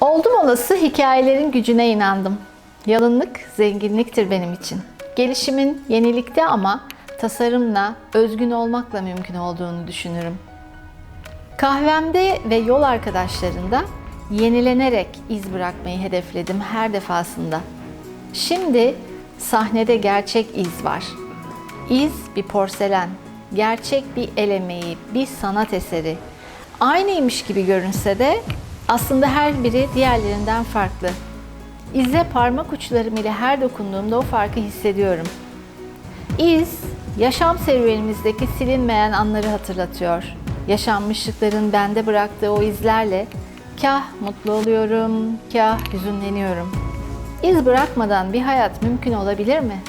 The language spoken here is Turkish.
Oldum olası hikayelerin gücüne inandım. Yalınlık zenginliktir benim için. Gelişimin yenilikte ama tasarımla, özgün olmakla mümkün olduğunu düşünürüm. Kahvemde ve yol arkadaşlarında yenilenerek iz bırakmayı hedefledim her defasında. Şimdi sahnede gerçek iz var. İz bir porselen, gerçek bir el emeği, bir sanat eseri. Aynıymış gibi görünse de aslında her biri diğerlerinden farklı. İze parmak uçlarım ile her dokunduğumda o farkı hissediyorum. İz, yaşam serüvenimizdeki silinmeyen anları hatırlatıyor. Yaşanmışlıkların bende bıraktığı o izlerle kah mutlu oluyorum, kah hüzünleniyorum. İz bırakmadan bir hayat mümkün olabilir mi?